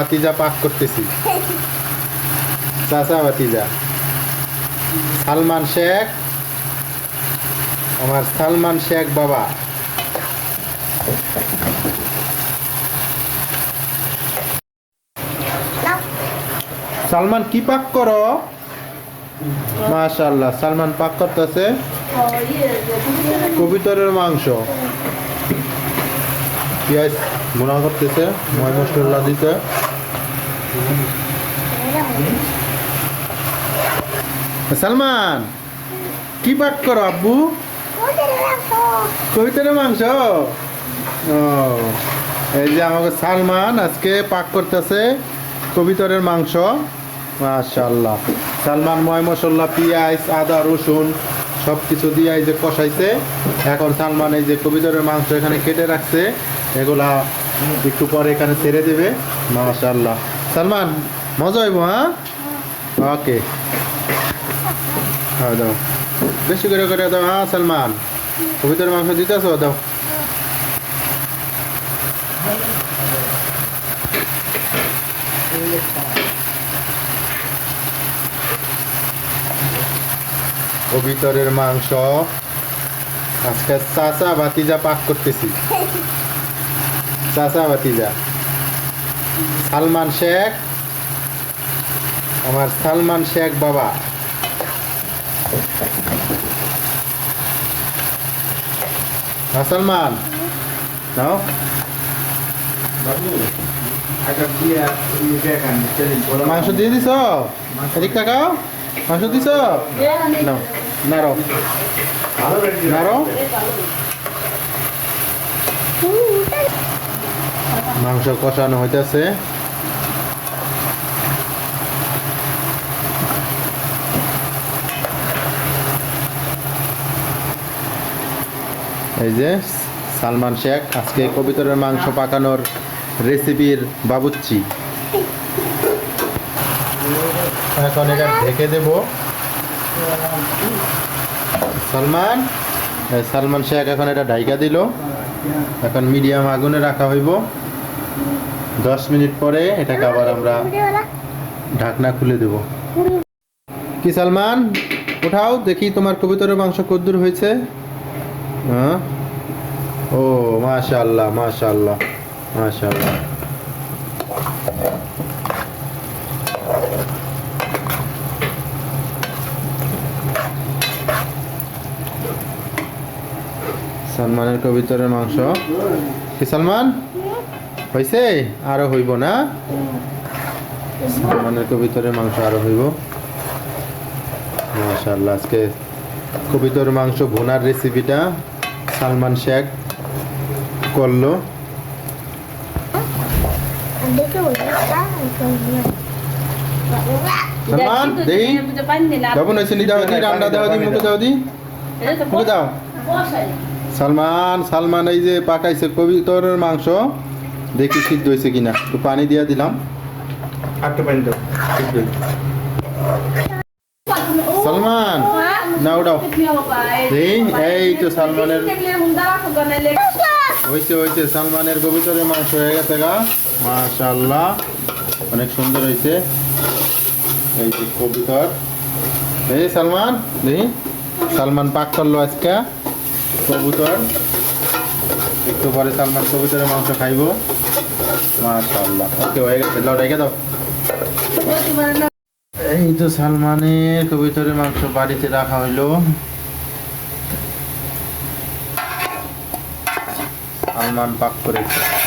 বাতিজা পাক করতেছি। চাচা বাতিজা সালমান শেখ, আমার সালমান শেখ বাবা। সালমান, কি পাক করো? মাশাল্লাহ সালমান পাক করতেছে। কবিতরের মাংস। পেঁয়াজ গুণা করতেছে, ময় মশলা দিতে সালমান, কি পাক করো আব্বু? কবিতরের মাংস। এই যে আমাকে সালমান আজকে পাক করতেছে কবিতরের মাংস। মাশাল্লাহ সালমান, ময় মশলা, পেঁয়াজ, আদা, রসুন সব কিছু দিয়ে এই যে কষাইছে। এখন সালমান এই যে কবিতরের মাংস এখানে কেটে রাখছে। এগুলা একটু পরে এখানে ছেড়ে দেবে। মাশাল্লাহ সালমান, মজা হইব হ্যাঁ? ওকে। হ্যাঁ দাও। বেশি করে করে দাও হ্যাঁ সালমান? কবিতরের মাংস দিতেছ? দাও। কবিতরের মাংস। আজকে চাচা বাতিজা পাক করতেছি। চাচা বাতিজা সালমান শেখ, আমার সালমান শেখ বাবা। হ্যাঁ সালমান? নাও। মাংস দিয়ে দিছ? এদিক তাকাও। মাংস দিছ? নাও। নাড়ো। মাংস কষানো হইতেছে। এই যে সালমান শেখ, আজকে কবিতরের মাংস পাকানোর রেসিপির বাবুচ্চি এখন এটা ঢেকে দেব। সালমান সালমান শেখ এখন এটা ঢাইকা দিল। এখন মিডিয়াম আগুনে রাখা হইব। দশ মিনিট পরে এটাকে আবার আমরা ঢাকনা খুলে দেব। কি সালমান? উঠাও দেখি তোমার কবিতরের মাংস কদ্দুর হয়েছে। হ্যাঁ? ও মাশাআল্লাহ মাশাআল্লাহ মাশাআল্লাহ। সালমানের কবিতরের মাংস। কি সালমান? হয়েছে আরও হইব না? সালমানের কবিতরের মাংস আরও হইব। মাশাআল্লাহ আজকে কবিতর মাংস ভুনার রেসিপিটা সালমান শেখ করল। সালমান দেই। বাবু নইছে নি দাও দি রান্না দাও দি মুখে দাও। দি। মুখে দাও। সালমান সালমান এই যে পাকাইছে কবিতরের মাংস। দেখি সিদ্ধ হয়েছে কিনা। একটু পানি দিয়া দিলাম। সালমান না উঠাও এই তো সালমানের হয়েছে হয়েছে সালমানের কবিতরের মাংস হয়ে গেছে গা। মাশাল্লাহ অনেক সুন্দর হয়েছে। এই যে কবিতর এই সালমান দেখি সালমান পাক করল আজকে কবুতর একটু পরে সালমান মাংস খাইবো। মাশাল্লাহ ওকে, হয়ে গেছে। এই তো সালমানের কবিতরের মাংস বাড়িতে রাখা হইল। সালমান পাক করেছে।